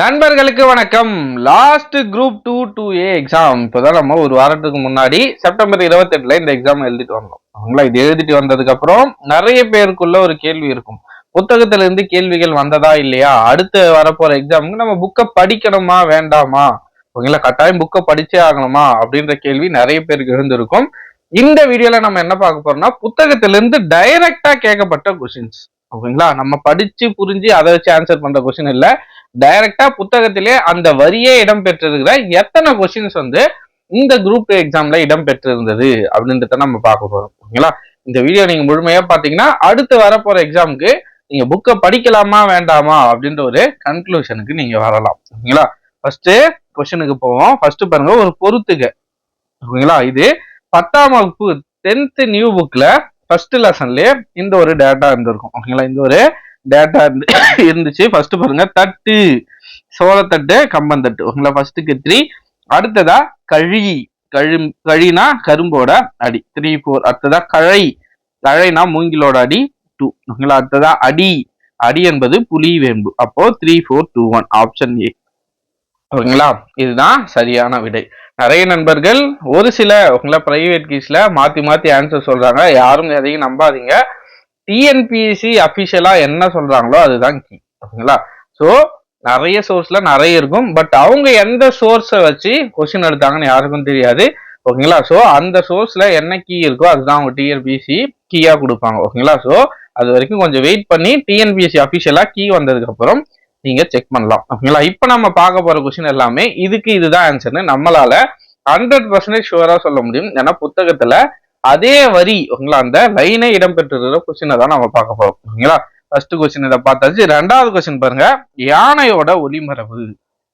நண்பர்களுக்கு வணக்கம். Last group two two A exam இப்போதான் நம்ம ஒரு வாரத்துக்கு முன்னாடி செப்டம்பர் இருபத்தெட்டுல இந்த எக்ஸாம் எழுதிட்டு வந்தோம். அவங்களா இது எழுதிட்டு வந்ததுக்கு அப்புறம் நிறைய பேருக்குள்ள ஒரு கேள்வி இருக்கும். புத்தகத்துல இருந்து கேள்விகள் வந்ததா இல்லையா? அடுத்து வரப்போற எக்ஸாமுக்கு நம்ம புக்கை படிக்கணுமா வேண்டாமா? ஓகேங்களா கட்டாயம் புக்கை படிச்சே ஆகணுமா? அப்படின்ற கேள்வி நிறைய பேருக்கு இருந்திருக்கும். இந்த வீடியோல நம்ம என்ன பார்க்க போறோம்னா புத்தகத்திலிருந்து டைரக்டா கேட்கப்பட்ட கொஸ்டின்ஸ் ஓகேங்களா? நம்ம படிச்சு புரிஞ்சு அதை வச்சு ஆன்சர் பண்ற கொஸ்டின் இல்ல. டைரக்டா புத்தகத்திலே அந்த வரியே இடம் பெற்றிருக்கிற எத்தனை கொஸ்டின்ஸ் வந்து இந்த குரூப் எக்ஸாம்ல இடம் பெற்றிருந்தது அப்படின்றத நம்ம பார்க்க போறோம். ஓகேங்களா? இந்த வீடியோ நீங்க முழுமையா பாத்தீங்கன்னா அடுத்து வரப்போற எக்ஸாமுக்கு நீங்க புக்கை படிக்கலாமா வேண்டாமா அப்படின்ற ஒரு கன்க்ளூஷனுக்கு நீங்க வரலாம். ஓகேங்களா? ஃபர்ஸ்ட் கொஸ்டினுக்கு போவோம். ஃபர்ஸ்ட் பாருங்க ஒரு பொறுத்துக. ஓகேங்களா? இது பத்தாம் வகுப்பு டென்த் நியூ புக்ல ஃபர்ஸ்ட் லெசன்லயே இந்த ஒரு டேட்டா இருந்திருக்கும். ஓகேங்களா இந்த ஒரு டேட்டா இருந்து இருந்துச்சு. ஃபர்ஸ்ட் பாருங்க தட்டு. சோளத்தட்டு கம்பந்தட்டு ஓகேங்களா ஃபர்ஸ்ட்டுக்கு த்ரீ அடுத்ததா கழி. கழி கழினா கரும்போட அடி. த்ரீ ஃபோர் அடுத்ததா கழை. கழைனா மூங்கிலோட அடி டூ ஓகேங்களா அடுத்ததா அடி. அடி என்பது புலி வேம்பு. அப்போ three four two one option A ஓகேங்களா? இதுதான் சரியான விடை. நிறைய நண்பர்கள் ஒரு சில உங்களை பிரைவேட் கீஸ்ல மாத்தி மாத்தி ஆன்சர் சொல்றாங்க. யாரும் எதையும் நம்பாதீங்க. டிஎன்பிஎஸ்சி அபிஷியலா என்ன சொல்றாங்களோ அதுதான் கீ ஓகேங்களா? ஸோ நிறைய சோர்ஸ்ல நிறைய இருக்கும். பட் அவங்க எந்த சோர்ஸை வச்சு கொஸ்டின் எடுத்தாங்கன்னு யாருக்கும் தெரியாது. ஓகேங்களா? ஸோ அந்த சோர்ஸ்ல என்ன கீ இருக்கோ அதுதான் அவங்க டிஎன்பிஎஸ்சி கீயா கொடுப்பாங்க. ஓகேங்களா? ஸோ அது வரைக்கும் கொஞ்சம் வெயிட் பண்ணி டிஎன்பிஎஸ்சி அபிஷியலா கீ வந்ததுக்கு அப்புறம் நீங்க செக் பண்ணலாம். ஓகேங்களா? இப்போ நம்ம பார்க்க போற கொஸ்டின் எல்லாமே இதுக்கு இதுதான் ஆன்சர்னு நம்மளால ஹண்ட்ரட் பர்சன்டேஜ் ஷுவரா சொல்ல முடியும். ஏன்னா புத்தகத்துல அதே வரி ஓகேங்களா? அந்த லைனே இடம்பெற்றிருக்கிற கொஸ்டினை தான் நம்ம பார்க்க போறோம். ஓகேங்களா? ஃபர்ஸ்ட் கொஸ்டின் இதை பார்த்தாச்சு. ரெண்டாவது கொஸ்டின் பாருங்க. யானையோட ஒளிமரபு.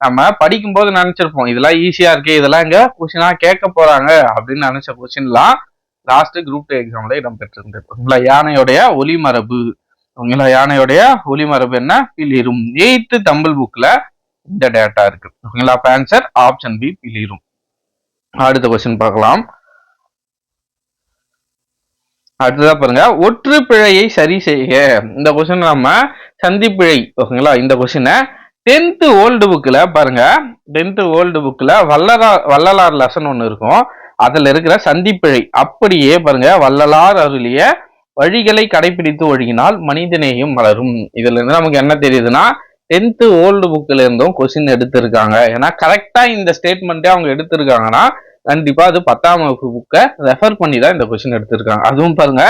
நம்ம படிக்கும்போது நினைச்சிருப்போம் இதெல்லாம் ஈஸியா இருக்கு இதெல்லாம் இங்க கொஸ்டினா கேட்க போறாங்க? அப்படின்னு நினைச்ச கொஸ்டின்லாம் லாஸ்ட் குரூப் டூ எக்ஸாம்ல இடம்பெற்றிருந்தது. ஓகேங்களா? யானையோடைய ஒளிமரபு. ஓகேங்களா யானையோடைய ஒளிமரபு என்ன? பிலிரும் எயித்து தம்பிள் புக்ல இந்த டேட்டா இருக்கு. ஓகேங்களா? அப்ப ஆன்சர் ஆப்ஷன் பி பிலிரும் அடுத்த கொஸ்டின் பார்க்கலாம். அடுத்ததா பாருங்க. ஒற்று பிழையை சரி செய்ய இந்த கொஸ்டின் நம்ம சந்திப்பிழை ஓகேங்களா? இந்த கொஸ்டினை டென்த்து ஓல்டு புக்கில் பாருங்க. டென்த்து ஓல்டு புக்கில் வல்லலார் வள்ளலார் லெசன் ஒன்று இருக்கும். அதில் இருக்கிற சந்திப்பிழை. அப்படியே பாருங்க. வள்ளலார் அருளிய வழிகளை கடைபிடித்து ஒழுகினால் மனிதநேயம் மலரும் இதுல இருந்து நமக்கு என்ன தெரியுதுன்னா டென்த்து ஓல்டு புக்ல இருந்தும் கொஸ்டின் எடுத்திருக்காங்க. ஏன்னா கரெக்டா இந்த ஸ்டேட்மெண்ட்டே அவங்க எடுத்திருக்காங்கன்னா கண்டிப்பா அது பத்தாம் வகுப்பு புக்கை ரெஃபர் பண்ணி தான் இந்த கொஸ்டின் எடுத்திருக்காங்க. அதுவும் பாருங்க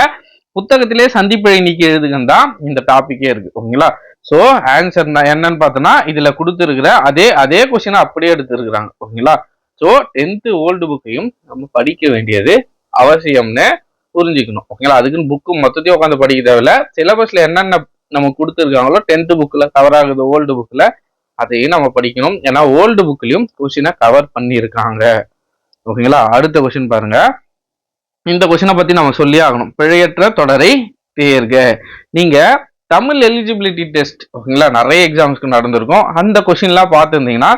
புத்தகத்திலே சந்திப்பிழை நீக்கி எழுதுகன்னு தான் இந்த டாபிக்கே இருக்கு. ஓகேங்களா? ஸோ ஆன்சர் என்னன்னு பார்த்தோன்னா இதுல கொடுத்துருக்கிற அதே அதே கொஸ்டினை அப்படியே எடுத்திருக்கிறாங்க. ஓகேங்களா? ஸோ டென்த்து ஓல்டு புக்கையும் நம்ம படிக்க வேண்டியது அவசியம்னு புரிஞ்சுக்கணும். ஓகேங்களா? அதுக்குன்னு புக்கு மொத்தத்தையும் உட்காந்து படிக்க தேவையில்ல. சிலபஸ்ல என்னென்ன நம்ம கொடுத்துருக்காங்களோ டென்த்து புக்கில் கவர் ஆகுது ஓல்டு புக்கில் அதையும் நம்ம படிக்கணும். ஏன்னா ஓல்டு புக்லையும் கொஷினை கவர் பண்ணியிருக்காங்க. ஓகேங்களா? அடுத்த கொஷின் பாருங்க. இந்த கொஷினை பற்றி நம்ம சொல்லி ஆகணும். பிழையற்ற தொடரை தேர்க. நீங்கள் தமிழ் எலிஜிபிலிட்டி டெஸ்ட் ஓகேங்களா? நிறைய எக்ஸாம்ஸ்க்கு நடந்திருக்கும். அந்த கொஷின்லாம் பார்த்துருந்தீங்கன்னா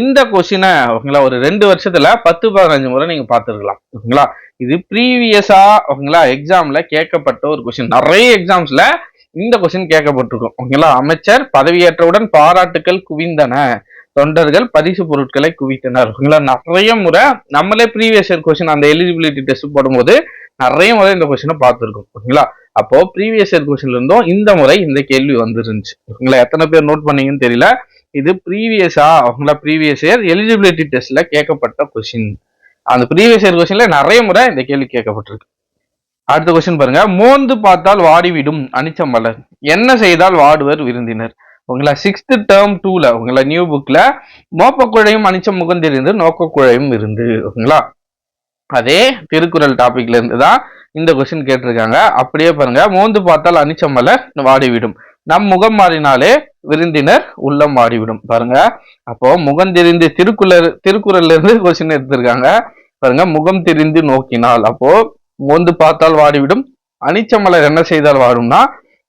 இந்த கொஷினை ஓகேங்களா? ஒரு ரெண்டு வருஷத்துல பத்து பதினஞ்சு முறை நீங்கள் பார்த்துருக்கலாம். ஓகேங்களா? இது ப்ரீவியஸா ஓகேங்களா எக்ஸாம்ல கேட்கப்பட்ட ஒரு கொஸ்டின் நிறைய எக்ஸாம்ஸ்ல இந்த கொஸ்டின் கேட்கப்பட்டிருக்கும். ஓகேங்களா அமைச்சர் பதவியேற்றவுடன் பாராட்டுக்கள் குவிந்தன. தொண்டர்கள் பரிசு பொருட்களை குவித்தனர். ஓகேங்களா நிறைய முறை நம்மளே ப்ரீவியஸ் இயர் கொஸ்டின் அந்த எலிஜிபிலிட்டி டெஸ்ட் போடும்போது நிறைய முறை இந்த கொஸ்டினை பார்த்துருக்கோம். ஓகேங்களா அப்போ ப்ரீவியஸ் இயர் கொஸ்டின்ல இருந்தும் இந்த முறை இந்த கேள்வி வந்துருந்துச்சு. ஓகேங்களா எத்தனை பேர் நோட் பண்ணீங்கன்னு தெரியல. இது ப்ரீவியஸா அவங்களா ப்ரீவியஸ் இயர் எலிஜிபிலிட்டி டெஸ்ட்ல கேட்கப்பட்ட கொஸ்டின் அந்த ப்ரீவியஸ் இயர் கொஸ்டின்ல நிறைய முறை இந்த கேள்வி கேட்கப்பட்டிருக்கு. அடுத்த கொஸ்டின் பாருங்க. மோந்து பார்த்தால் வாடிவிடும் அனிச்சம் மலர் என்ன செய்தால் வாடுவர் விருந்தினர்? உங்களா சிக்ஸ்த் டேர்ம் டூல உங்களா நியூ புக்ல மோப்பக்குழையும் அனிச்சம் முகந்திருந்து நோக்கக்குழையும் இருந்து ஓகேங்களா? அதே திருக்குறள் டாபிக்ல இருந்து தான் இந்த கொஸ்டின் கேட்டிருக்காங்க. அப்படியே பாருங்க. மோந்து பார்த்தால் அனிச்சம் மலர் வாடிவிடும். நம் முகம் மாறினாலே விருந்தினர் உள்ளம் மாறிவிடும். பாருங்க. அப்போ முகம் தெரிந்து திருக்குறள் திருக்குறள்ல இருந்து கொஸ்டின் எடுத்திருக்காங்க. பாருங்க. முகம் தெரிந்து நோக்கினால் அப்போ மோந்து பார்த்தால் வாடிவிடும். அனிச்சமலர் என்ன செய்தால் வாடும்னா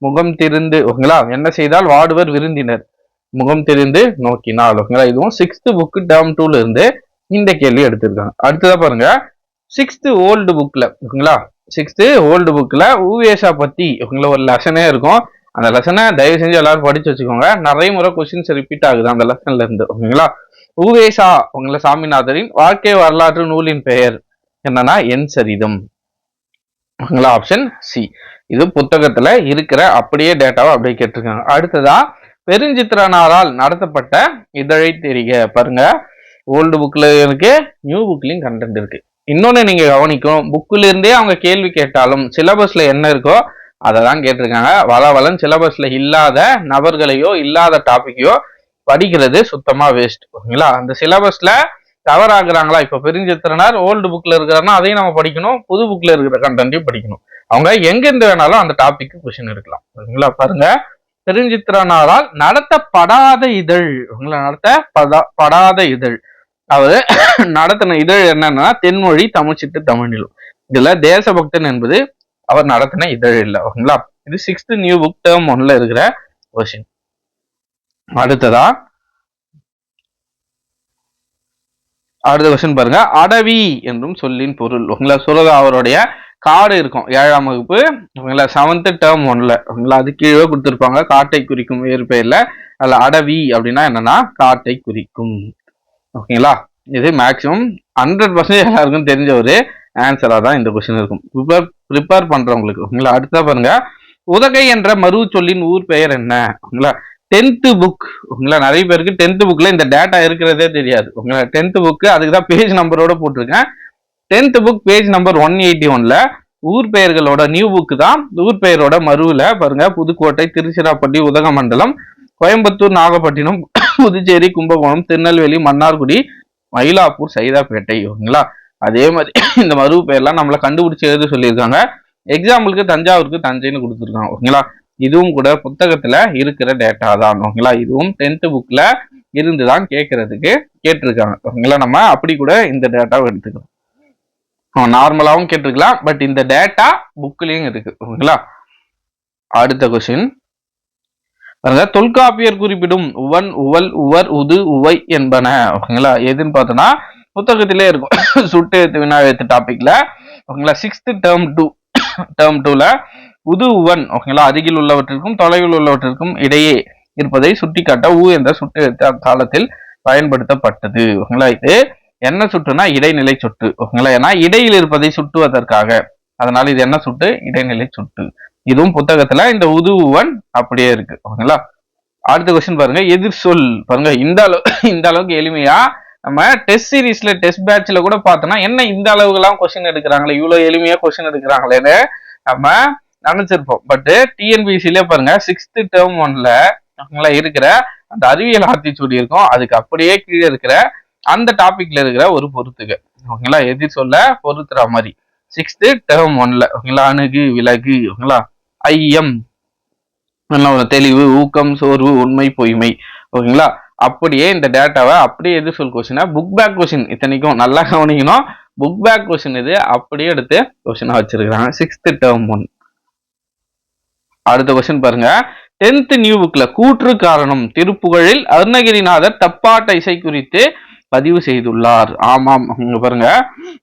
முகம் திரிந்து ஓகேங்களா? என்ன செய்தால் வாடுவர் விருந்தினர். முகம் தெரிந்து நோக்கினால் ஓகேங்களா? இதுவும் சிக்ஸ்த் புக் டேர்ம் டூல இருந்து இந்த கேள்வி எடுத்திருக்காங்க. அடுத்ததா பாருங்க. சிக்ஸ்த் ஓல்டு புக்ல ஓகேங்களா? சிக்ஸ்த் ஓல்டு புக்ல ஊவேஷா பத்தி உங்களை ஒரு லெசனே இருக்கும். அந்த லெசனை தயவு செஞ்சு எல்லாரும் படிச்சு வச்சுக்கோங்க. நிறைய முறை கொஸ்டின்ஸ் ரிப்பீட் ஆகுது அந்த லெசன்ல இருந்து. ஓகேங்களா? உவேசா உங்களை சாமிநாதரின் வாழ்க்கை வரலாற்று நூலின் பெயர். என்னன்னா என் சரிதம். ஓகேங்களா? ஆப்ஷன் சி இது புத்தகத்துல இருக்கிற அப்படியே டேட்டாவை அப்படியே கேட்டிருக்காங்க. அடுத்ததா பெருஞ்சித்திரனாரால் நடத்தப்பட்ட இதழை தெரிக பாருங்க. ஓல்டு புக்ல இருக்கு நியூ புக்லயும் கண்டென்ட் இருக்கு. இன்னொன்னு நீங்க கவனிக்கும் புக்ல இருந்தே அவங்க கேள்வி கேட்டாலும் சிலபஸ்ல என்ன இருக்கோ அதை தான் கேட்டிருக்காங்க. வள வளன் சிலபஸ்ல இல்லாத நபர்களையோ இல்லாத டாபிக்கையோ படிக்கிறது சுத்தமா வேஸ்ட் ஓகேங்களா? அந்த சிலபஸ்ல தவறாகிறாங்களா இப்ப பெருஞ்சித்திரனார் ஓல்டு புக்ல இருக்கிறாருன்னா அதையும் நம்ம படிக்கணும். புது புக்ல இருக்கிற கண்டென்ட்டையும் படிக்கணும். அவங்க எங்கிருந்து வேணாலும் அந்த டாபிக் கொஸ்டின் எடுக்கலாம். ஓகேங்களா? பாருங்க. பெருஞ்சித்திரனாரால் நடத்தப்படாத இதழ். உங்களை நடத்த படா படாத இதழ். அவர் நடத்தின இதழ் என்னன்னா தென்மொழி தமிழ்ச்சிட்டு தமிழிலும். இதுல தேசபக்தன் என்பது அவர் நடத்தின இதழ் இல்லை ஓகேங்களா? இது சிக்ஸ்த் நியூ புக் டேர்ம் ஒன்ல இருக்கிற கொஷின் அடுத்ததா? அடுத்த கொஸ்டின் பாருங்க. அடவி என்றும் சொல்லின் பொருள் உங்களா சொல்றது அவருடைய காடு இருக்கும் ஏழாம் வகுப்பு உங்களா செவன்த் டேர்ம் ஒன்ல உங்களா அது கீழே கொடுத்துருப்பாங்க. காட்டை குறிக்கும் வேறு பெயர்ல. அதுல அடவி அப்படின்னா என்னன்னா காட்டை குறிக்கும் ஓகேங்களா? இது மேக்சிமம் ஹண்ட்ரட் பர்சன்டேஜ் எல்லாருக்கும் தெரிஞ்ச ஒரு ஆன்சராக தான் இந்த கொஸ்டின் இருக்கும். ப்ரிப்பேர் ப்ரிப்பேர் பண்ணுறவங்களுக்கு ஓகேங்களா? அடுத்தா பாருங்க. உதகை என்ற மறு சொல்லின் ஊர் பெயர் என்ன? ஓகேங்களா? டென்த்து புக் உங்களா நிறைய பேருக்கு டென்த்து புக்கில் இந்த டேட்டா இருக்கிறதே தெரியாது உங்களா டென்த்து புக்கு அதுக்கு தான் பேஜ் நம்பரோட போட்டிருக்கேன். Tenth book page number one eighty ஒனில் ஊர் பெயர்களோட நியூ புக்கு தான் ஊர் பெயரோட மருவில் பாருங்க. புதுக்கோட்டை திருச்சிராப்பள்ளி உதகமண்டலம் கோயம்புத்தூர் நாகப்பட்டினம் புதுச்சேரி கும்பகோணம் திருநெல்வேலி மன்னார்குடி மயிலாப்பூர் சைதாப்பேட்டை ஓகேங்களா? அதே மாதிரி இந்த மருவு பெயர்லாம் நம்மளை கண்டுபிடிச்சி எழுத சொல்லியிருக்காங்க. எக்ஸாம்பிளுக்கு தஞ்சாவூருக்கு தஞ்சைன்னு கொடுத்துருக்காங்க ஓகேங்களா? இதுவும் கூட புத்தகத்துல இருக்கிற டேட்டா தான் ஓகேங்களா? இதுவும் டென்த்து புக்ல இருந்து தான் கேட்கறதுக்கு கேட்டிருக்காங்க ஓகேங்களா? நம்ம அப்படி கூட இந்த டேட்டாவை எடுத்துக்கலாம். நார்மலாகவும் கேட்டிருக்கலாம் பட் இந்த டேட்டா புக்லேயும் இருக்கு ஓகேங்களா? அடுத்த கொஸ்டின் பாருங்க தொல்காப்பியர் குறிப்பிடும் உவன் உவல் உவர் உது உவை என்பன ஓகேங்களா? எதுன்னு பார்த்தோன்னா புத்தகத்திலே இருக்கும். சுட்டு எழுத்து வினா எழுத்து டாபிக்ல ஓகேங்களா? சிக்ஸ்த் டேர்ம் டூ டேர்ம் டூல உது உவன் ஓகேங்களா? அருகில் உள்ளவற்றிற்கும் தொலைவில் உள்ளவற்றிற்கும் இடையே இருப்பதை சுட்டிக்காட்ட ஊ என்ற சுட்டு எழுத்து அக்காலத்தில் பயன்படுத்தப்பட்டது. ஓகேங்களா? இது என்ன சுட்டுனா இடைநிலை சுட்டு. ஓகேங்களா? ஏன்னா இடையில் இருப்பதை சுட்டுவதற்காக. அதனால இது என்ன சுட்டு? இடைநிலை சுட்டு. இதுவும் புத்தகத்துல இந்த உதுவன் அப்படியே இருக்கு. ஓகேங்களா? அடுத்த கொஸ்டின் பாருங்க. எதிர் சொல். பாருங்க. இந்த அளவு இந்த அளவுக்கு எளிமையா நம்ம டெஸ்ட் சீரீஸ்ல டெஸ்ட் பேட்ச்ல கூட பார்த்தோம்னா என்ன இந்த அளவுக்குலாம் கொஸ்டின் எடுக்கிறாங்களே? இவ்வளவு எளிமையா கொஸ்டின் எடுக்கிறாங்களேன்னு நம்ம நினைச்சிருப்போம். பட் டிஎன்பிசிலே பாருங்க சிக்ஸ்த் டேர்ம் ஒன்ல ஓகேங்களா இருக்கிற அந்த அறிவியல் ஆத்திச்சூடி இருக்கும். அதுக்கு அப்படியே கீழே இருக்கிற அந்த டாபிக்ல இருக்கிற ஒரு பொருத்துக்கு ஓகேங்களா? எதிர் சொல்ல பொறுத்துற மாதிரி. சிக்ஸ்த் டேர்ம் ஒன்ல ஓகேங்களா? அணுகு விலகு ஓகேங்களா? ஐயம். தெளிவு ஊக்கம் சோர்வு உண்மை பொய்மை. ஓகேங்களா? அப்படியே இந்த டேட்டாவை அப்படியே எது சொல் கொஸ்டினா புக் பேக் கொஸ்டின் இத்தனைக்கும் நல்லா கவனிக்கணும். புக் பேக் கொஸ்டின் இது அப்படியே எடுத்து கொஸ்டினா வச்சிருக்கிறாங்க. சிக்ஸ்த் டேர்ம் ஒன் அடுத்த கொஸ்டின் பாருங்க. டென்த் நியூ புக்ல கூற்று காரணம். திருப்புகழில் அருணகிரிநாதர் தப்பாட்ட இசை குறித்து பதிவு செய்துள்ளார். ஆமாம் இங்க பாருங்க.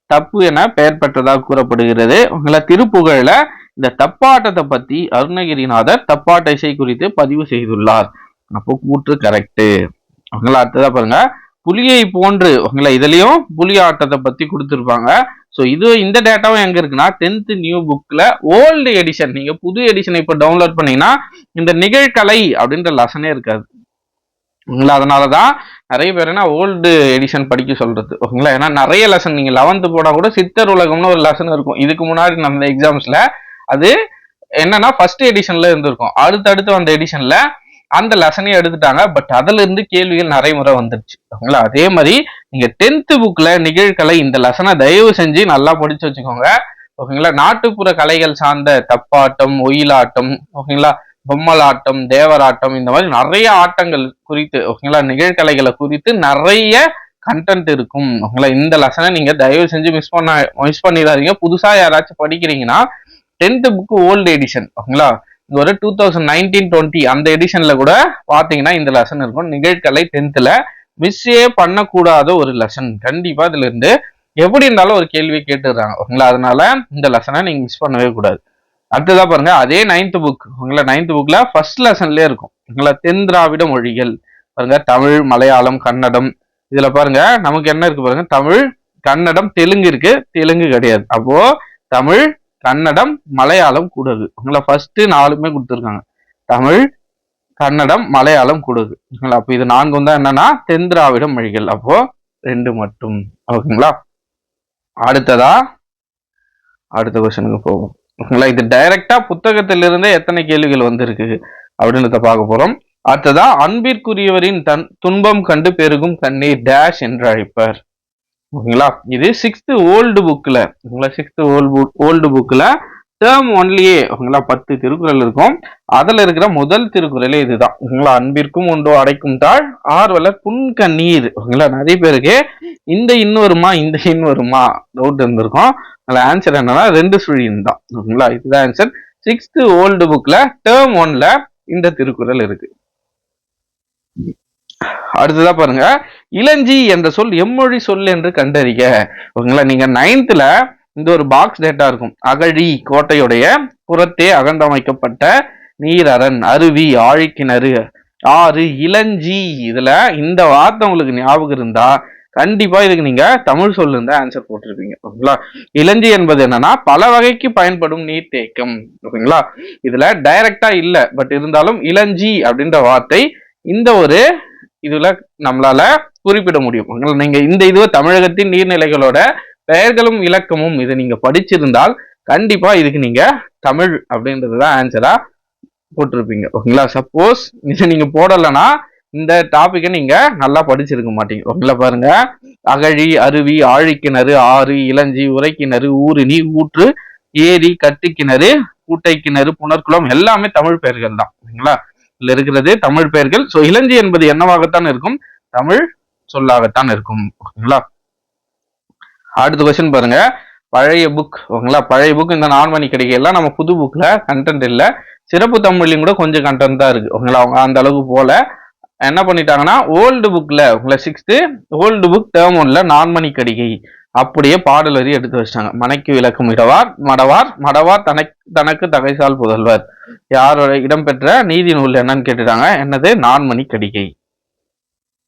தப்பு என பெயர் பெற்றதாக கூறப்படுகிறது. உங்களை திருப்புகழில் இந்த தப்பாட்டத்தை பத்தி அருணகிரிநாதர் தப்பாட்ட இசை குறித்து பதிவு செய்துள்ளார். அப்போ கூற்று கரெக்டு உங்களை அடுத்ததா பாருங்க. புலியை போன்று ஓகேங்களா இதுலயும் புலி ஆட்டத்தை பத்தி கொடுத்துருப்பாங்க. ஸோ இது இந்த டேட்டாவும் எங்க இருக்குன்னா டென்த்து நியூ புக்ல ஓல்டு எடிஷன் நீங்க புது எடிஷன் இப்போ டவுன்லோட் பண்ணீங்கன்னா இந்த நிகழ்கலை அப்படின்ற லெசனே இருக்காது. ஓகேங்களா அதனாலதான் நிறைய பேர் என்ன ஓல்டு எடிஷன் படிக்க சொல்றது. ஓகேங்களா ஏன்னா நிறைய லெசன் நீங்க லெவன்த்து போனா கூட சித்தர் உலகம்னு ஒரு லெசன் இருக்கும். இதுக்கு முன்னாடி நம்ம எக்ஸாம்ஸ்ல அது என்னன்னா ஃபர்ஸ்ட் எடிஷன்ல இருந்திருக்கும். அடுத்தடுத்து வந்த எடிஷன்ல அந்த லெசனையும் எடுத்துட்டாங்க. பட் அதுல இருந்து கேள்விகள் நிறைய முறை வந்துருச்சு. ஓகேங்களா அதே மாதிரி நீங்க டென்த் புக்ல நிகழ்கலை இந்த லெசனை தயவு செஞ்சு நல்லா படிச்சு வச்சுக்கோங்க. ஓகேங்களா? நாட்டுப்புற கலைகள் சார்ந்த தப்பாட்டம் ஒயிலாட்டம் ஓகேங்களா? பொம்மலாட்டம் தேவராட்டம் இந்த மாதிரி நிறைய ஆட்டங்கள் குறித்து ஓகேங்களா? நிகழ்கலைகளை குறித்து நிறைய கண்டென்ட் இருக்கும். ஓகேங்களா? இந்த லெசனை நீங்க தயவு செஞ்சு மிஸ் பண்ண மிஸ் பண்ணிடாதீங்க. புதுசா யாராச்சும் படிக்கிறீங்கன்னா டென்த் புக் ஓல்டு எடிஷன் ஓகேங்களா? ஒரு டூ தௌசண்ட் நைன்டீன் டுவெண்ட்டி அந்த எடிஷன்ல கூட பாத்தீங்கன்னா இந்த லெசன் இருக்கும். நிகழ்கலை டென்த்ல மிஸ்ஸே பண்ணக்கூடாத ஒரு லெசன் கண்டிப்பா இதுல இருந்து எப்படி இருந்தாலும் ஒரு கேள்வி கேட்டுடுறாங்க. ஓகேங்களா? அதனால இந்த லெசனை நீங்க மிஸ் பண்ணவே கூடாது. அடுத்ததா பாருங்க. அதே நைன்த் புக் உங்களை நைன்த் புக்ல ஃபர்ஸ்ட் லெசன்லயே இருக்கும். உங்களை தென் திராவிட மொழிகள். பாருங்க. தமிழ் மலையாளம் கன்னடம். இதுல பாருங்க. நமக்கு என்ன இருக்கு பாருங்க? தமிழ் கன்னடம் தெலுங்கு இருக்கு. தெலுங்கு கிடையாது. அப்போ தமிழ் கன்னடம் மலையாளம் கூடது. உங்களை ஃபர்ஸ்ட் நாலுமே கொடுத்துருக்காங்க. தமிழ் கன்னடம் மலையாளம் குடகு ஓகேங்களா அப்போ இது நான்கு தான் என்னன்னா தென்திராவிட மொழிகள். அப்போ ரெண்டு மட்டும். ஓகேங்களா? அடுத்ததா? அடுத்த கொஸ்டனுக்கு போவோம். ஓகேங்களா? இது டைரக்டா புத்தகத்திலிருந்தே எத்தனை கேள்விகள் வந்திருக்கு அப்படின்றத பார்க்க போறோம். அடுத்ததா அன்பிற்குரியவரின் தன் துன்பம் கண்டு பெருகும் கண்ணீர் டேஷ் என்று அழைப்பர். ஓகேங்களா? இது சிக்ஸ்த் ஓல்டு புக்கில் ஓகேங்களா? சிக்ஸ்த் ஓல்டு ஓல்டு புக்கில் டேர்ம் ஒன்லியே ஓகேங்களா? பத்து திருக்குறள் இருக்கும். அதில் இருக்கிற முதல் திருக்குறளே இதுதான் ஓகேங்களா? அன்பிற்கும் உண்டோ அடைக்கும் தாழ் ஆர்வலர் புன்கண்ணீர் ஓகேங்களா? நிறைய பேருக்கு இந்த இன்னொருமா இந்த இன்னொருமா? வருமா டவுட் இருந்திருக்கும். அதில் ஆன்சர் என்னன்னா ரெண்டு சுழியின் தான் ஓகேங்களா? இதுதான் ஆன்சர் சிக்ஸ்த் ஓல்டு புக்கில் டேர்ம் ஒன்ல இந்த திருக்குறள் இருக்கு. அடுத்ததா பாருங்க. இளஞ்சி என்ற சொல் எம்மொழி சொல் என்று கண்டறிக. ஓகேங்களா? நீங்க நைன்த்ல இந்த ஒரு பாக்ஸ் டேட்டா இருக்கும். அகழி கோட்டையுடைய புறத்தே அகண்டமைக்கப்பட்ட நீரரண் அருவி ஆழிக்கிணறு. ஆறு இளஞ்சி. இதுல இந்த வார்த்தை உங்களுக்கு ஞாபகம் இருந்தா கண்டிப்பா இதுக்கு நீங்க தமிழ் சொல்லு ஆன்சர் போட்டிருப்பீங்க. ஓகேங்களா? இளஞ்சி என்பது என்னன்னா பல வகைக்கு பயன்படும் நீர்த்தேக்கம். ஓகேங்களா? இதுல டைரக்டா இல்ல பட் இருந்தாலும் இளஞ்சி அப்படின்ற வார்த்தை இந்த ஒரு இதுல நம்மளால குறிப்பிட முடியும். நீங்க இந்த இது தமிழகத்தின் நீர்நிலைகளோட பெயர்களும் இலக்கமும் இதை நீங்க படிச்சிருந்தால் கண்டிப்பா இதுக்கு நீங்க தமிழ் அப்படின்றது தான் ஆன்சரா போட்டிருப்பீங்க. ஓகேங்களா? சப்போஸ் இது நீங்க போடலைன்னா இந்த டாப்பிக்கை நீங்க நல்லா படிச்சிருக்க மாட்டீங்க. ஓகேங்களா? பாருங்க. அகழி அருவி ஆழிக்கிணறு ஆறு இளஞ்சி உரைக்கிணறு ஊருணி ஊற்று ஏரி கட்டுக்கிணறு கூட்டை கிணறு புனர்குளம் எல்லாமே தமிழ் பெயர்கள் தான். ஓகேங்களா? இருக்கிறது தமிழ் பெயர்கள். ஸோ இளஞ்சி என்பது என்னவாகத்தான் இருக்கும்? தமிழ் சொல்லாகத்தான் இருக்கும். ஓகேங்களா? அடுத்த கொஸ்டின் பாருங்க. பழைய புக் ஓகேங்களா? பழைய புக் இந்த நான்மணி கிடைக்கலாம் நம்ம புது புக்ல கண்டென்ட் இல்ல. சிறப்பு தமிழ்லையும் கூட கொஞ்சம் கண்டென்ட் தான் இருக்கு. ஓகேங்களா? அவங்க அந்த அளவுக்கு போல. என்ன பண்ணிட்டாங்கன்னா ஓல்டு புக்ல உங்களை சிக்ஸ்த்து ஓல்டு புக் டேர்ம் ஒன்ல நான்மணி கடிகை. அப்படியே பாடல் வரி எடுத்து வச்சிட்டாங்க. மனைக்கு விளக்கும் இடவார் மடவார் மடவார் தனக்கு தனக்கு தகைசால் புதல்வர். யாரோட இடம்பெற்ற நீதி நூல் என்னன்னு கேட்டுட்டாங்க. என்னது? நான்மணி கடிகை.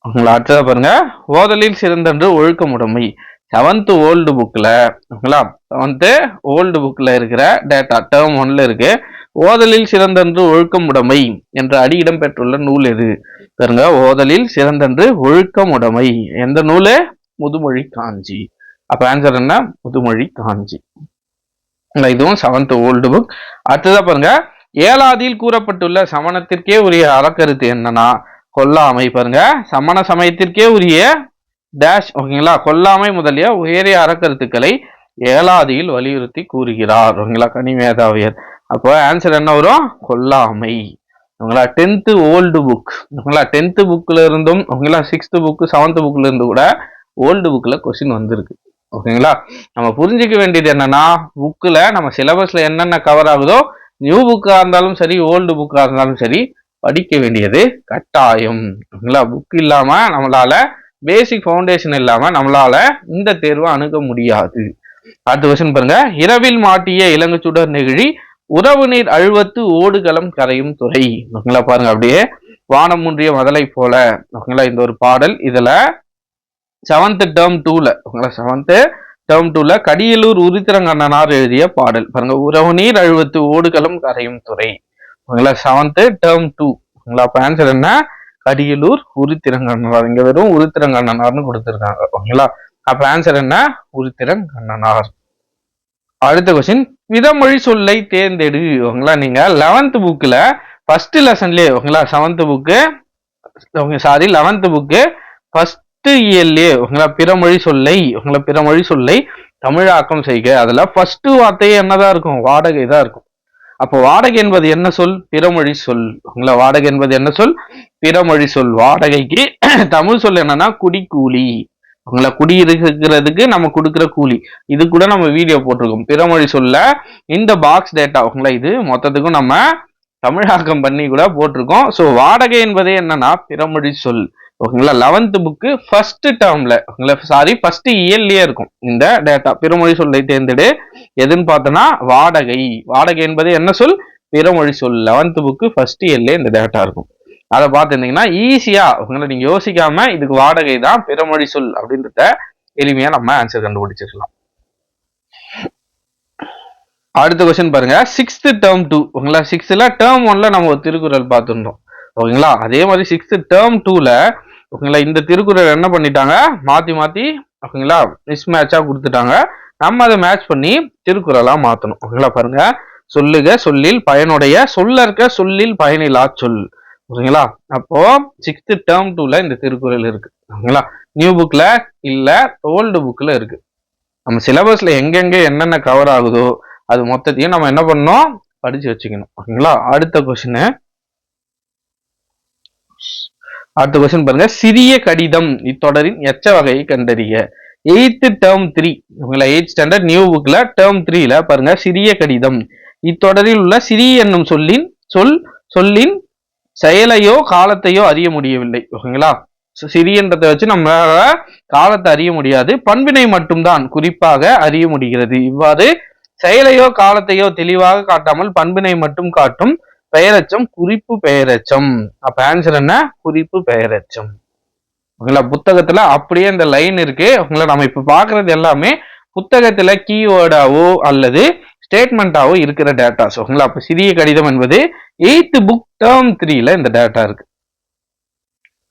உங்களை அடுத்ததை பாருங்க. ஓதலில் சிறந்தன்று ஒழுக்கமுடைமை செவன்த் ஓல்டு புக்கில் ஓகேங்களா செவன்த்து ஓல்டு புக்கில் இருக்கிற டேட்டா டேர்ம் ஒன்ல இருக்கு. ஓதலில் சிறந்தன்று ஒழுக்கமுடைமை என்ற அடி இடம்பெற்றுள்ள நூல் எது? பாருங்க. ஓதலில் சிறந்தன்று ஒழுக்கமுடைமை எந்த நூலு? முதுமொழி காஞ்சி. அப்ப ஆன்சர் என்ன? முதுமொழி காஞ்சி. இதுவும் செவன்த் ஓல்டு புக் அடுத்ததா பாருங்க. ஏழாதியில் கூறப்பட்டுள்ள சமணத்திற்கே உரிய அறக்கருத்து என்னன்னா? கொல்லாமை பாருங்க. சமண சமயத்திற்கே உரிய டேஷ் ஓகேங்களா கொல்லாமை முதலிய உயரிய அறக்கருத்துக்களை ஏழாதியில் வலியுறுத்தி கூறுகிறார். ஓகேங்களா கனிமேதாவியர் அப்போ ஆன்சர் என்ன வரும்? கொல்லாமை. ஓகேங்களா டென்த்து ஓல்டு புக் ஓகேங்களா டென்த்து புக்கில் இருந்தும் ஓகேங்களா சிக்ஸ்த்து புக்கு செவன்த் புக்கில் இருந்து கூட ஓல்டு புக்கில் கொஸ்டின் வந்திருக்கு. ஓகேங்களா? நம்ம புரிஞ்சுக்க வேண்டியது என்னன்னா புக்கில் நம்ம சிலபஸில் என்னென்ன கவர் ஆகுதோ நியூ புக்காக இருந்தாலும் சரி ஓல்டு புக்காக இருந்தாலும் சரி படிக்க வேண்டியது கட்டாயம். ஓகேங்களா? புக் இல்லாமல் நம்மளால பேசிக் ஃபவுண்டேஷன் இல்லாமல் நம்மளால இந்த தேர்வை அணுக முடியாது. அடுத்த கொஸ்டின் பாருங்க. இரவில் மாட்டிய இளங்குச்சுடர் நெகிழி உறவு நீர் அழுவத்து ஓடுகளம் கரையும் துறை. ஓகேங்களா? பாருங்க அப்படியே. வானம் முன்றிய மதலை போல. ஓகேங்களா? இந்த ஒரு பாடல். இதுல செவன்த் டேர்ம் டூல உங்களை செவன்த் டேர்ம் டூல கடியலூர் உருத்திரங்கண்ணனார் எழுதிய பாடல். பாருங்க உறவு நீர் அழுவத்து ஓடுகளம் கரையும் துறை ஓகேங்களா செவன்த் டேர்ம் டூ உங்களா அப்ப ஆன்சர் என்ன? கடியலூர் உருத்திரங்கண்ணனார் இங்க வெறும் உருத்திரங்கண்ணனார்னு கொடுத்திருக்காங்க ஓகேங்களா? அப்ப ஆன்சர் என்ன? உருத்திரங்கண்ணனார் அடுத்த கொஸ்டின் விதமொழி சொல்லை தேர்ந்தெடு ஓகேங்களா? நீங்க லெவன்த் புக்ல ஃபர்ஸ்ட் லெசன்லயே ஓகேங்களா? Seventh book sorry eleventh book first இயர்லயே உங்களை பிறமொழி சொல்லை உங்களை பிறமொழி சொல்லை தமிழாக்கம் செய்க. அதுல ஃபர்ஸ்ட் வார்த்தையே என்னதான் இருக்கும்? வாடகை தான் இருக்கும். அப்போ வாடகை என்பது என்ன சொல்? பிறமொழி சொல். உங்களை வாடகை என்பது என்ன சொல்? பிறமொழி சொல். வாடகைக்கு தமிழ் சொல் என்னன்னா குடி கூலி உங்களை குடி இருக்கிறதுக்கு நம்ம கொடுக்குற கூலி. இது கூட நம்ம வீடியோ போட்டிருக்கோம். பிறமொழி சொல்ல இந்த பாக்ஸ் டேட்டா உங்களை இது மொத்தத்துக்கும் நம்ம தமிழாக்கம் பண்ணி கூட போட்டிருக்கோம். ஸோ வாடகை என்பதே என்னன்னா பிறமொழி சொல். ஓகேங்களா? லெவன்த் புக்கு ஃபர்ஸ்ட் டேர்ம்ல ஓகேங்களா? சாரி ஃபர்ஸ்ட் இயர்லயே இருக்கும் இந்த டேட்டா பிறமொழி சொல்லை தேர்ந்தெடு. எதுன்னு பார்த்தோன்னா வாடகை. வாடகை என்பது என்ன சொல்? பிறமொழி சொல். லெவன்த் புக்கு ஃபர்ஸ்ட் இயர்லயே இந்த டேட்டா இருக்கும். அதை பார்த்துருந்தீங்கன்னா ஈஸியா உங்களை நீங்க யோசிக்காம இதுக்கு வாடகை தான் பிறமொழி சொல் அப்படின்றத எளிமையா நம்ம ஆன்சர் கண்டுபிடிச்சிருக்கலாம். அடுத்த கொஸ்டின் பாருங்க. சிக்ஸ்த் டேர்ம் டூ ஓகேங்களா? சிக்ஸ்த்ல டேர்ம் ஒன்ல நம்ம ஒரு திருக்குறள் பார்த்துருந்தோம். ஓகேங்களா? அதே மாதிரி சிக்ஸ்த் டேர்ம் டூல ஓகேங்களா? இந்த திருக்குறள் என்ன பண்ணிட்டாங்க? மாத்தி மாத்தி ஓகேங்களா? மிஸ் மேட்சா கொடுத்துட்டாங்க. நம்ம அதை மேட்ச் பண்ணி திருக்குறளா மாத்தணும். ஓகேங்களா? பாருங்க. சொல்லுக சொல்லில் பயனுடைய சொல்ல இருக்க சொல்லில் பயனிலா சொல். ஓகேங்களா? அப்போ சிக்ஸ்த் டேர்ம் டூல இந்த திருக்குறள் இருக்கு. ஓகேங்களா? நியூ புக்ல இல்ல ஓல்டு புக்ல இருக்கு. நம்ம சிலபஸ்ல எங்கெங்க என்னென்ன கவர் ஆகுதோ அது மொத்தத்தையும் நம்ம என்ன பண்ணோம் படிச்சு வச்சுக்கணும். ஓகேங்களா? அடுத்த கொஸ்டின் அடுத்த கொஸ்டின் பாருங்க. சிறிய கடிதம். இத்தொடரின் எச்ச வகையை கண்டறிய எயித்து டேர்ம் த்ரீ ஓகேங்களா எயிட் ஸ்டாண்டர்ட் நியூ புக்ல டேர்ம் த்ரீல பாருங்க. சிறிய கடிதம். இத்தொடரில் உள்ள சிறிய என்னும் சொல்லின் சொல் சொல்லின் செயலையோ காலத்தையோ அறிய முடியவில்லை. ஓகேங்களா? சிறியன்றதை வச்சு நம்மளால காலத்தை அறிய முடியாது. பண்பினை மட்டும்தான் குறிப்பாக அறிய முடிகிறது. இவ்வாறு செயலையோ காலத்தையோ தெளிவாக காட்டாமல் பண்பினை மட்டும் காட்டும் பெயரச்சம் குறிப்பு பெயரச்சம். அப்ப ஆன்சர் என்ன? குறிப்பு பெயரச்சம். ஓகேங்களா? புத்தகத்துல அப்படியே இந்த லைன் இருக்கு. உங்களை நம்ம இப்ப பாக்குறது எல்லாமே புத்தகத்துல கீவேர்டாவோ அல்லது ஸ்டேட்மெண்டாவோ இருக்கிற டேட்டாஸ் ஓகேங்களா? அப்ப சிறிய கடிதம் என்பது எயித்து புக் டேர்ம் த்ரீல இந்த டேட்டா இருக்கு.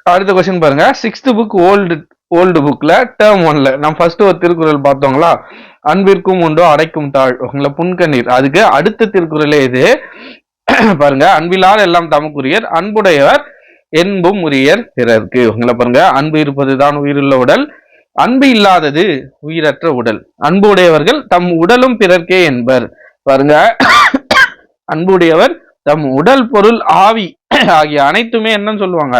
அடுத்த கொஸ்டின் பாருங்க. சிக்ஸ்த் புக் ஓல்டு ஓல்டு புக்ல டேர்ம் ஒன்ல நம்ம ஃபர்ஸ்ட் ஒரு திருக்குறள் பார்த்தோங்களா? அன்பிற்கும் உண்டோ அடைக்கும் தாழ். உங்களை புன்கண்ணீர். அதுக்கு அடுத்த திருக்குறளே இது. பாருங்க அன்பிலார் எல்லாம் தமக்குரியர் அன்புடையவர் என்பும் உரியர் பிறர்க்கு. உங்களை பாருங்க அன்பு இருப்பதுதான் உயிருள்ள உடல் அன்பு இல்லாதது உயிரற்ற உடல். அன்பு உடையவர்கள் தம் உடலும் பிறர்க்கே என்பர். பாருங்க அன்புடையவர் தம் உடல் பொருள் ஆவி ஆகிய அனைத்துமே என்னன்னு சொல்லுவாங்க?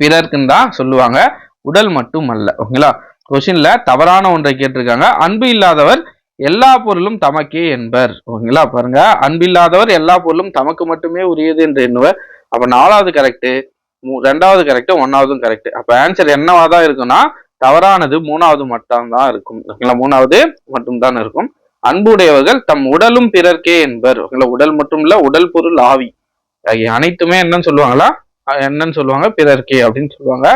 பிறர்க்குன்னு தான் சொல்லுவாங்க. உடல் மட்டும் அல்ல ஓகேங்களா கொஸ்டின்ல தவறான ஒன்றை கேட்டிருக்காங்க. அன்பு இல்லாதவர் எல்லா பொருளும் தமக்கே என்பர். ஓகேங்களா? பாருங்க. அன்பில்லாதவர் எல்லா பொருளும் தமக்கு மட்டுமே உரியது என்று எண்ணுவர். அப்ப நாலாவது கரெக்டு ரெண்டாவது கரெக்ட் ஒன்னாவதும் கரெக்ட் அப்ப ஆன்சர் என்னவா தான் இருக்கும்னா தவறானது மூணாவது மட்டும் தான் இருக்கும். ஓகேங்களா? மூணாவது மட்டும் தான் இருக்கும். அன்புடையவர்கள் தம் உடலும் பிறர்க்கே என்பர். ஓகேங்களா? உடல் மட்டும் இல்ல உடல் பொருள் ஆவி. ஆகிய அனைத்துமே என்னன்னு சொல்லுவாங்களா? என்னன்னு சொல்லுவாங்க? பிறர்க்கே அப்படின்னு சொல்லுவாங்க.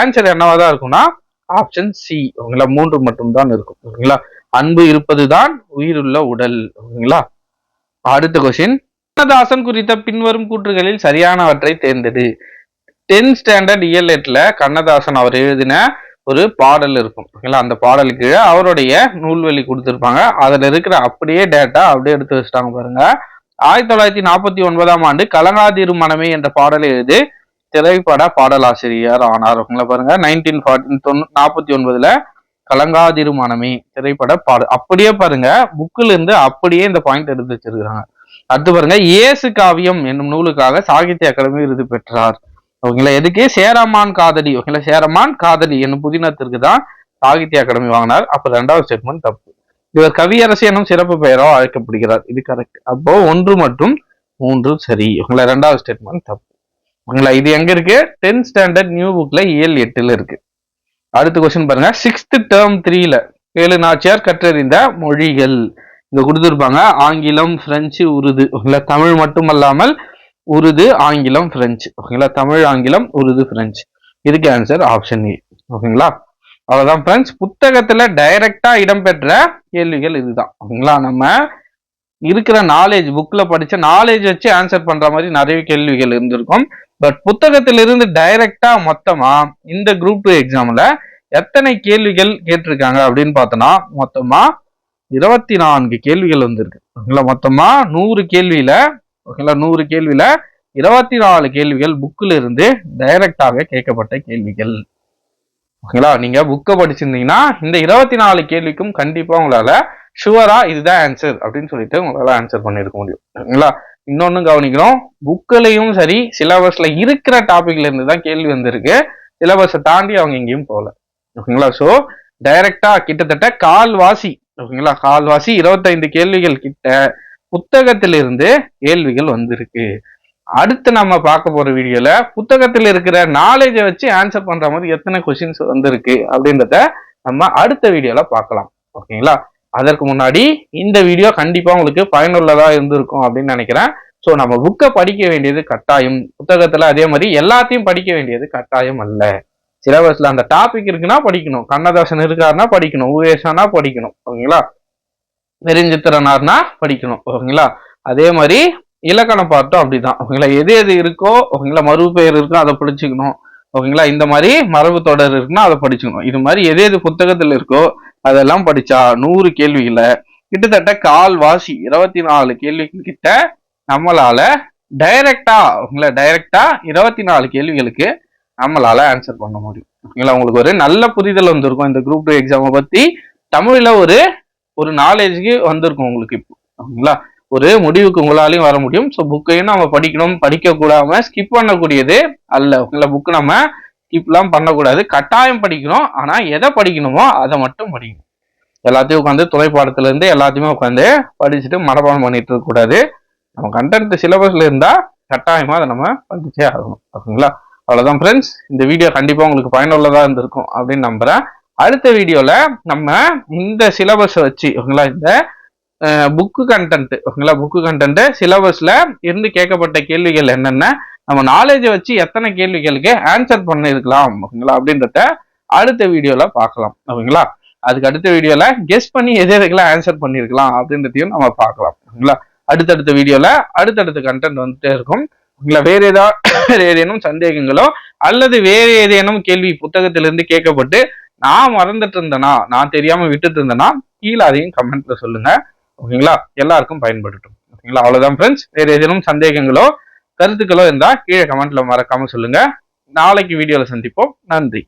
ஆன்சர் என்னவா தான் இருக்கும்னா ஆப்ஷன் சி ஓகேங்களா? மூன்று மட்டும் தான் இருக்கும். ஓகேங்களா? அன்பு இருப்பதுதான் உயிருள்ள உடல் ஓகேங்களா? அடுத்த கொஸ்டின் கண்ணதாசன் குறித்த பின்வரும் கூற்றுகளில் சரியானவற்றை தேர்ந்தெடு. டென்த் ஸ்டாண்டர்ட் இயல்எட்ல கண்ணதாசன் அவர் எழுதின ஒரு பாடல் இருக்கும் ஓகேங்களா? அந்த பாடல் கீழே அவருடைய நூல்வெளி கொடுத்துருப்பாங்க. அதில் இருக்கிற அப்படியே டேட்டா அப்படியே எடுத்து வச்சுட்டாங்க பாருங்க. ஆயிரத்தி தொள்ளாயிரத்தி நாற்பத்தி ஒன்பதாம் ஆண்டு கலங்காதிரு மனமே என்ற பாடலை எழுதி திரைப்பட பாடலாசிரியர் ஆனார் ஓகேங்களா பாருங்க. நைன்டீன் ஃபார்ட்டி தொண்ணூ நாற்பத்தி ஒன்பதுல கலங்காதிரு மனமே திரைப்பட பாடல் அப்படியே பாருங்க புக்கில் இருந்து அப்படியே இந்த பாயிண்ட் எடுத்து வச்சிருக்காங்க அடுத்து பாருங்க இயேசு காவியம் என்னும் நூலுக்காக சாகித்ய அகாடமி விருது பெற்றார். ஓகேங்களா? எதுக்கு? சேரமான் காதலி. ஓகேங்களா? சேரமான் காதலி என்னும் புதினத்திற்கு தான் சாகித்ய அகாடமி வாங்கினார். அப்ப ரெண்டாவது ஸ்டேட்மெண்ட் தப்பு. இவர் கவியரசு எனும் சிறப்பு பெயரோ அழைக்கப்படுகிறார். இது கரெக்ட் அப்போ ஒன்று மற்றும் மூன்று சரி. ஓகேங்களா? ரெண்டாவது ஸ்டேட்மெண்ட் தப்பு. ஓகேங்களா? இது எங்க இருக்கு? டென்த் ஸ்டாண்டர்ட் நியூ புக்ல இயல் எட்டுல இருக்கு. அடுத்த கொஸ்டின் பாருங்க. சிக்ஸ்த் டேர்ம் த்ரீல ஏழு நாச்சியார் கற்றறிந்த மொழிகள். இங்க கொடுத்துருப்பாங்க. ஆங்கிலம் பிரெஞ்சு உருது. ஓகேங்களா? தமிழ் மட்டுமல்லாமல் உருது ஆங்கிலம் பிரெஞ்சு ஓகேங்களா? தமிழ் ஆங்கிலம் உருது பிரெஞ்சு இதுக்கு ஆன்சர் ஆப்ஷன் ஏ ஓகேங்களா? அவ்வளவுதான் ஃப்ரெண்ட்ஸ் புத்தகத்துல டைரக்டா இடம்பெற்ற கேள்விகள் இதுதான். ஓகேங்களா? நம்ம இருக்கிற நாலேஜ் புக்கில் படித்த நாலேஜ் வச்சு ஆன்சர் பண்ணுற மாதிரி நிறைய கேள்விகள் இருந்திருக்கும். பட் புத்தகத்திலிருந்து டைரக்டாக மொத்தமாக இந்த குரூப் டூ எக்ஸாமில் எத்தனை கேள்விகள் கேட்டிருக்காங்க அப்படின்னு பார்த்தோன்னா மொத்தமாக இருபத்தி நான்கு கேள்விகள் வந்திருக்கு. ஓகேங்களா மொத்தமாக நூறு கேள்வியில் ஓகேங்களா? நூறு கேள்வியில் இருபத்தி நாலு கேள்விகள் புக்கில் இருந்து டைரக்டாக கேட்கப்பட்ட கேள்விகள். ஓகேங்களா? நீங்கள் புக்கை படிச்சிருந்தீங்கன்னா இந்த இருபத்தி நாலு கேள்விக்கும் கண்டிப்பாக உங்களால் ஷுவரா இதுதான் ஆன்சர் அப்படின்னு சொல்லிட்டு உங்களால ஆன்சர் பண்ணிருக்க முடியும். ஓகேங்களா இன்னொன்னு கவனிக்கணும். புக்கிலையும் சரி சிலபஸ்ல இருக்கிற டாபிக்ல இருந்து தான் கேள்வி வந்திருக்கு. சிலபஸை தாண்டி அவங்க எங்கேயும் போகல. ஓகேங்களா? ஸோ டைரக்டா கிட்டத்தட்ட கால்வாசி ஓகேங்களா? கால்வாசி இருபத்தைந்து கேள்விகள் கிட்ட புத்தகத்திலிருந்து கேள்விகள் வந்திருக்கு. அடுத்து நம்ம பார்க்க போற வீடியோல புத்தகத்தில் இருக்கிற நாலேஜை வச்சு ஆன்சர் பண்ற மாதிரி எத்தனை கொஸ்டின்ஸ் வந்திருக்கு அப்படின்றத நம்ம அடுத்த வீடியோல பார்க்கலாம். ஓகேங்களா? அதற்கு முன்னாடி இந்த வீடியோ கண்டிப்பா உங்களுக்கு பயனுள்ளதா இருந்திருக்கும் அப்படின்னு நினைக்கிறேன். ஸோ நம்ம புக்கை படிக்க வேண்டியது கட்டாயம். புத்தகத்துல அதே மாதிரி எல்லாத்தையும் படிக்க வேண்டியது கட்டாயம் அல்ல. சிலபஸ்ல அந்த டாபிக் இருக்குன்னா படிக்கணும். கண்ணதாசன் இருக்காருன்னா படிக்கணும். உவேசானா படிக்கணும். ஓகேங்களா? நெருஞ்சித்திரனார்னா படிக்கணும். ஓகேங்களா? அதே மாதிரி இலக்கண பார்த்தோம் அப்படிதான். ஓகேங்களா? எது எது இருக்கோ ஓகேங்களா மறு பெயர் இருக்கோ அதை படிச்சுக்கணும். ஓகேங்களா? இந்த மாதிரி மரபு தொடர் இருக்குன்னா அதை படிச்சுக்கணும். இது மாதிரி எது எது புத்தகத்தில் இருக்கோ அதெல்லாம் படிச்சா நூறு கேள்விகளை கிட்டத்தட்ட கால்வாசி இருபத்தி நாலு கேள்விகள் கிட்ட நம்மளால டைரக்டா உங்களை டைரக்டா இருபத்தி நாலு கேள்விகளுக்கு நம்மளால ஆன்சர் பண்ண முடியும். ஓகேங்களா? உங்களுக்கு ஒரு நல்ல புரிதல் வந்திருக்கும். இந்த குரூப் டூ எக்ஸாமை பத்தி தமிழ்ல ஒரு ஒரு நாலேஜுக்கு வந்திருக்கும் உங்களுக்கு இப்போ. ஓகேங்களா? ஒரு முடிவுக்கு உங்களாலையும் வர முடியும். ஸோ புக்கையும் நம்ம படிக்கணும். படிக்க கூடாம ஸ்கிப் பண்ணக்கூடியது அல்ல. ஓகேங்களா? புக்கு நம்ம இப்படிலாம் பண்ணக்கூடாது. கட்டாயம் படிக்கணும். ஆனால் எதை படிக்கணுமோ அதை மட்டும் படிக்கணும். எல்லாத்தையும் உட்காந்து துணைப்பாடத்துலேருந்து எல்லாத்தையுமே உட்காந்து படிச்சுட்டு மனப்பாடம் பண்ணிட்டு இருக்கக்கூடாது நம்ம கண்டென்ட் சிலபஸில் இருந்தால் கட்டாயமாக அதை நம்ம படிச்சே ஆகணும். ஓகேங்களா? அவ்வளோதான் ஃப்ரெண்ட்ஸ் இந்த வீடியோ கண்டிப்பாக உங்களுக்கு பயனுள்ளதாக இருந்திருக்கும் அப்படின்னு நம்புகிறேன் அடுத்த வீடியோவில் நம்ம இந்த சிலபஸை வச்சு ஓகேங்களா? இந்த புக்கு கண்டென்ட் ஓகேங்களா? புக்கு கண்டென்ட் சிலபஸில் இருந்து கேட்கப்பட்ட கேள்விகள் என்னென்ன? நம்ம நாலேஜை வச்சு எத்தனை கேள்விகளுக்கு ஆன்சர் பண்ணிருக்கலாம் ஓகேங்களா? அப்படின்றத அடுத்த வீடியோவில் பார்க்கலாம் ஓகேங்களா? அதுக்கு அடுத்த வீடியோவில் கெஸ் பண்ணி எது எதுக்கெல்லாம் ஆன்சர் பண்ணியிருக்கலாம் அப்படின்றதையும் நம்ம பார்க்கலாம் ஓகேங்களா? அடுத்தடுத்த வீடியோவில் அடுத்தடுத்த கண்டென்ட் வந்துட்டே இருக்கும் உங்களை வேற ஏதாவது வேற ஏதேனும் சந்தேகங்களோ அல்லது வேற ஏதேனும் கேள்வி புத்தகத்திலிருந்து கேட்கப்பட்டு நான் மறந்துட்டு இருந்தேனா நான் தெரியாம விட்டுட்டு இருந்தேனா கீழே அதையும் கமெண்ட்ல சொல்லுங்க ஓகேங்களா? எல்லாருக்கும் பயன்படுத்தும் ஓகேங்களா? அவ்வளவுதான் ஃப்ரெண்ட்ஸ் வேற ஏதேனும் சந்தேகங்களோ கருத்துக்களோ இருந்தால் கீழே கமெண்ட்ல மறக்காம சொல்லுங்க. நாளைக்கு வீடியோவில் சந்திப்போம். நன்றி.